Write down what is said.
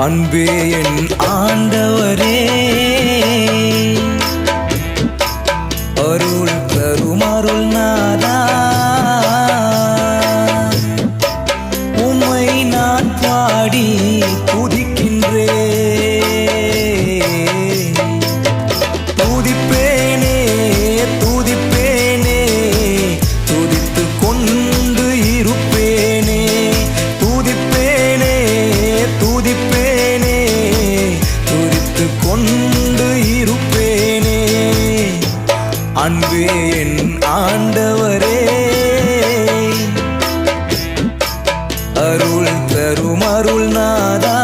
அன்பே என் ஆண்டவரே. அருள் தரும் அருள் நாதா உம்மை நான் பாடி துதிக்கின்றே துதிப்பேனே துதிப்பேனே. துதித்து கொண்டு இருப்பேனே. துதிப்பேனே துதிப்பேனே. அன்பே என் ஆண்டவரே. அருள் தரும் அருள் நாதா